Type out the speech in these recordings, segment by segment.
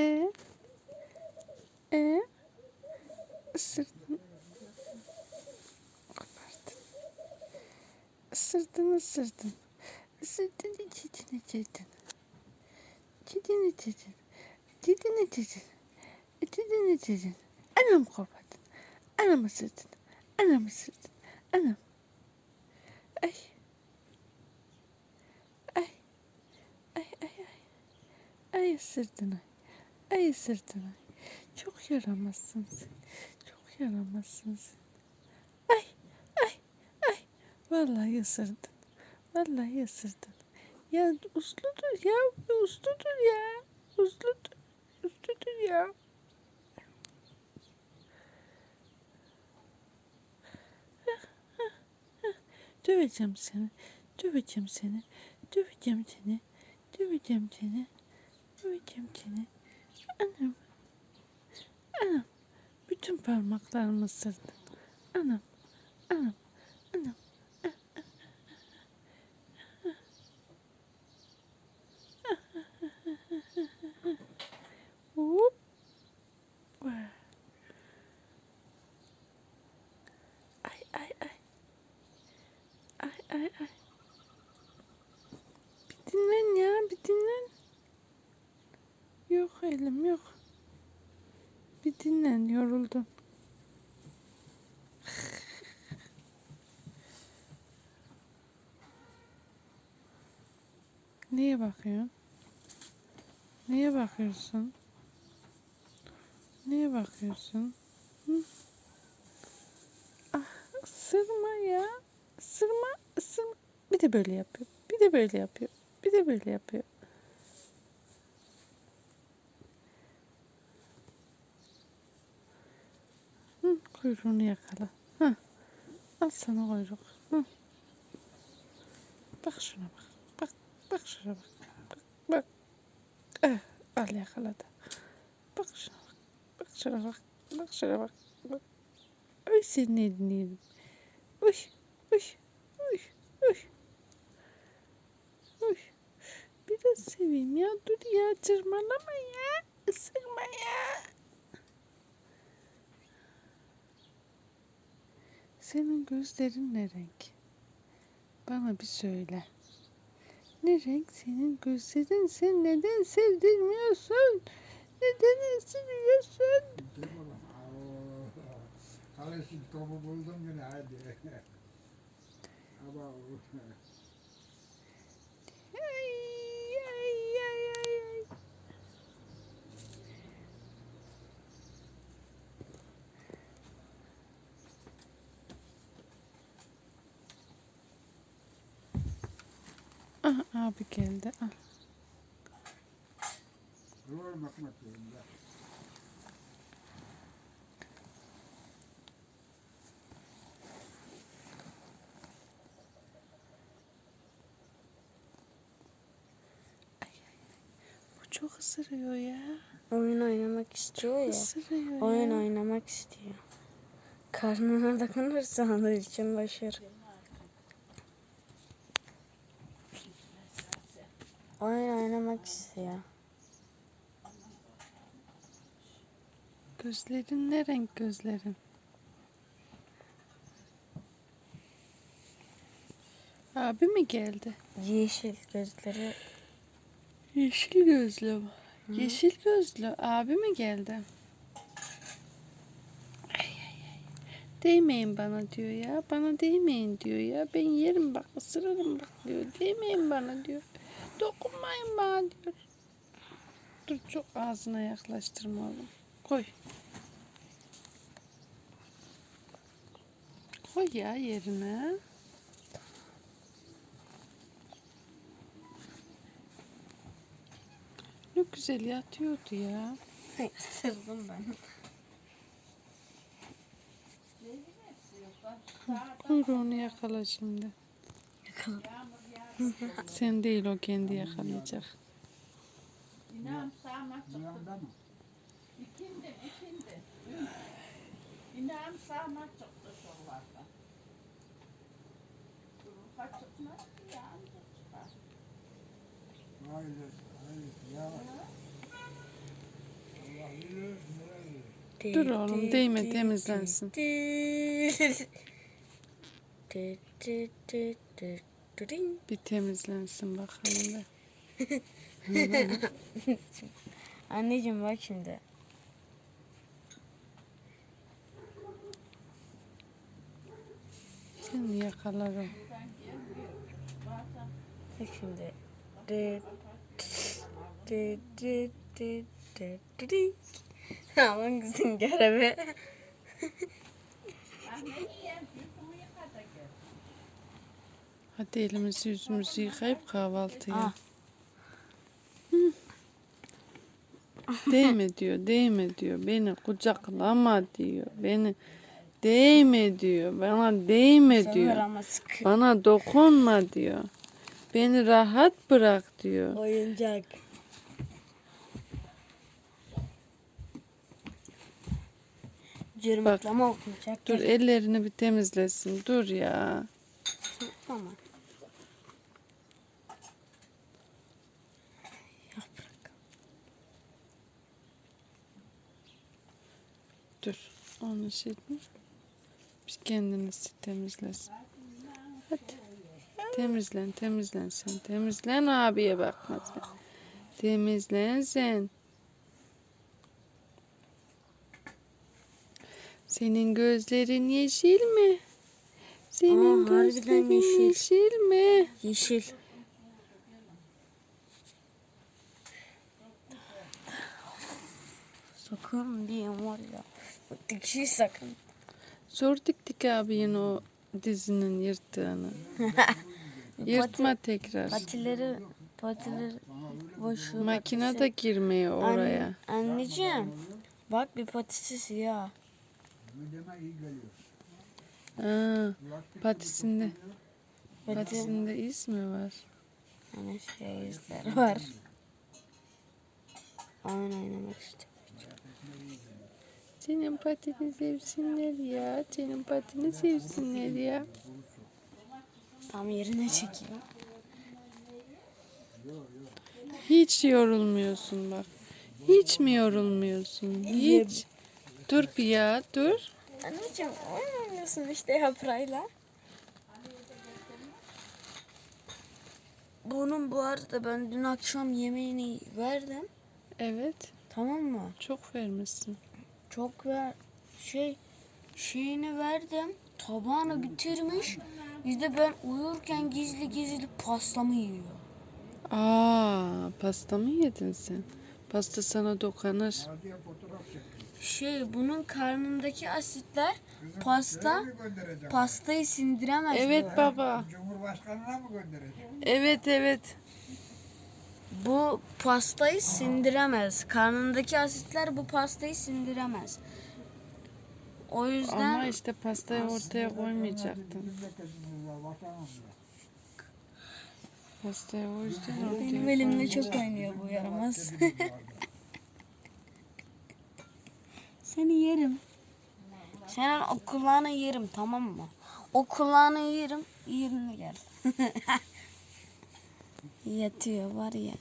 E? E? Isırdın. Kopardın. Isırdın ısırdın. Isırdın içidin içidin. İçidin içidin. İçidin içidin. İçidin içidin. Anam kopardın. Anam ısırdın. Anam ısırdın. Anam. Ay. Ay. Ay ay ay. Ay ısırdın ay. Ay ısırdın ay. Çok yaramazsın sen. Çok yaramazsın sen. Ay ay ay. Vallahi ısırdın. Vallahi ısırdın. Ya usludur ya. Usludur ya. Usludur. Usludur ya. Döveceğim seni. Döveceğim seni. Döveceğim seni. Döveceğim seni. Döveceğim seni. Anam. Anam. Bütün parmaklarımı ısırdın. Anam. Anam. Anam. Hop. Ay ay ay. Ay ay ay. Bir dinlen ya bir dinlen. Yok elim yok. Bir dinlen yoruldum. Neye bakıyorsun? Neye bakıyorsun? Neye bakıyorsun? Hı? Ah ısırma ya. Isırma, ısırma. Bir de böyle yapıyor. Bir de böyle yapıyor. Bir de böyle yapıyor. Hı, kuyruğunu yakala. Hı. Al sana kuyruk. Hı. Bak şuna bak. Bak, bak şuna bak. Bak, bak. Eh, al yakaladı. Bak şuna bak. Bak şuna bak. Bak şuna bak. bak. Ay senin elini yedim. Uy, uy, uy, uy. Uy. Biraz seveyim ya. Dur ya. Tırmalama ya. Isırma ya. Senin gözlerin ne renk? Bana bir söyle. Ne renk senin gözlerin? Sen neden sevdirmiyorsun? Neden ısırıyorsun? Kalesik topu buldum yine hadi Ay, ay, ay, ay, ay. Ah, abi geldi. Zorunda. Bu çok ısırıyor ya. Oyun oynamak istiyor ya. Isırıyor ya. Oyun oynamak istiyor. Karnına dokunursa onun için başarı. Oyun oynamak istiyor. Gözlerin ne renk gözlerin? Abi mi geldi? Yeşil gözleri Yeşil gözlü mü? Yeşil gözlü abi mi geldi? Ay ay ay. Değmeyin bana diyor ya. Bana değmeyin diyor ya. Ben yerim bak ısırırım bak diyor. Değmeyin bana diyor. Dokunmayın bana diyor. Dur çok ağzına yaklaştırma oğlum. Koy. Koy ya yerine. Ne güzel yatıyordu ya. ısırdım ben. Kuyruğunu yakala şimdi. Sen değil o kendi yakalayacak. İnan sağmak Bir anda mı? İkindi, ikindi. İnan sağmak çıktı şollarda. Durursa çıkmaz ki. Ya Dur oğlum, değme, temizlensin. Bir temizlensin bakalım da. Anneciğim bak şimdi. Seni yakalarım. Bak şimdi. Dı, dı, dı, dı, dı, dı, dı. Aman kızım gel. Ah ne yiyeyim? Yüzümü yıka da gel. Hadi elimizi yüzümüzü yıkayıp kahvaltıya. Ah. Değme diyor, değme diyor. Beni kucaklama diyor. Beni değme diyor. Bana değme Sever diyor. Bana dokunma diyor. Beni rahat bırak diyor. Oyuncak. Cırmaklama okunacak. Dur ellerini bir temizlesin. Dur ya. Tamam. Dur. Onu mi? Bir kendinizi temizlesin. Hadi. Temizlen, temizlen sen. Temizlen abiye bakma sen. Temizlen sen. Senin gözlerin yeşil mi? Senin Aa, gözlerin yeşil. yeşil mi? Yeşil. Sakın diyeyim var ya. Dikişi sakın. Zor diktik abinin o dizinin yırttığını. Yırtma tekrar. Patileri, patileri boşu. Makine de girmiyor oraya. anneciğim. Bak bir patisi siyah. Aa, patisinde, Pati, patisinde iz mi var? hani şey izler var. Aynen oynamak istiyorum. Senin patini sevsinler ya. Senin patini sevsinler ya. Tam yerine çekeyim. Hiç yorulmuyorsun bak. Hiç mi yorulmuyorsun? Hiç. Dur bir ya dur. Anneciğim oyun oynuyorsun işte yaprağıyla. Bunun bu arada ben dün akşam yemeğini verdim. Evet. Tamam mı? Çok vermişsin. Çok ver şey şeyini verdim. Tabağını bitirmiş. Bir de ben uyurken gizli gizli pastamı yiyor. Aa, pasta mı yedin sen? Pasta sana dokanır. Şey bunun karnındaki asitler pasta pastayı sindiremez. Evet baba. Cumhurbaşkanına mı göndereceğim? Evet evet. Bu pastayı sindiremez. Karnındaki asitler bu pastayı sindiremez. O yüzden Ama işte pastayı ortaya koymayacaktın. Pastayı o yüzden ortaya benim elimde çok oynuyor bu yaramaz. Seni yerim. Senin o kulağını yerim tamam mı? O kulağını yerim. Yerine gel. Yatıyor var ya.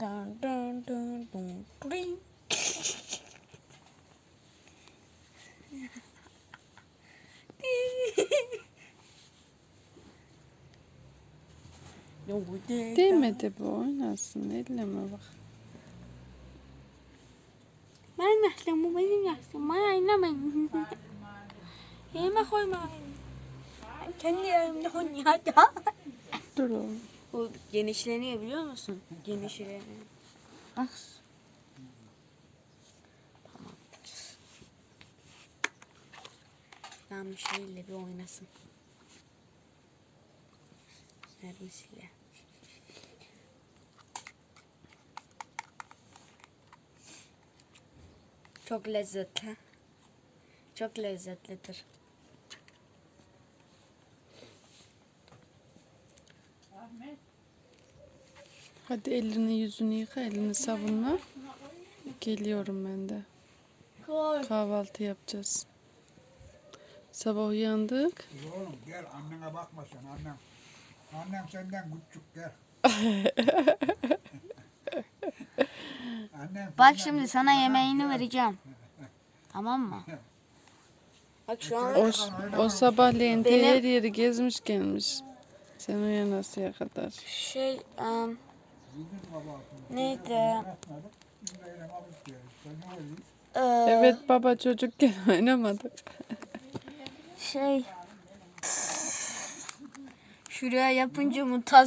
Dun dun dun dun dun. Demedi bu oynasın elleme bak. Benim yaşım bu benim yaşım. Bana oynamayın. Yerime koymayın. Kendi yerimde oynayacağım. Dur oğlum. Bu genişleniyor biliyor musun? Genişleniyor. Bak. Tamam. Ben bir şeyle bir oynasın. Neresiyle? Çok lezzetli. Çok lezzetlidir. Hadi elini yüzünü yıka, elini sabunla. Geliyorum ben de. Kahvaltı yapacağız. Sabah uyandık. Oğlum gel annene bakma sen annem. Annem senden küçük gel. annem Bak şimdi sana yemeğini vereceğim. Tamam mı? Bak şu an O, o sabahleyin Benim- her yeri gezmiş gelmiş. Sen uyanasıya kadar. şey... em, Neydi? Ee, Evet baba çocukken oynamadık. şey. Şuraya yapınca mutasyon.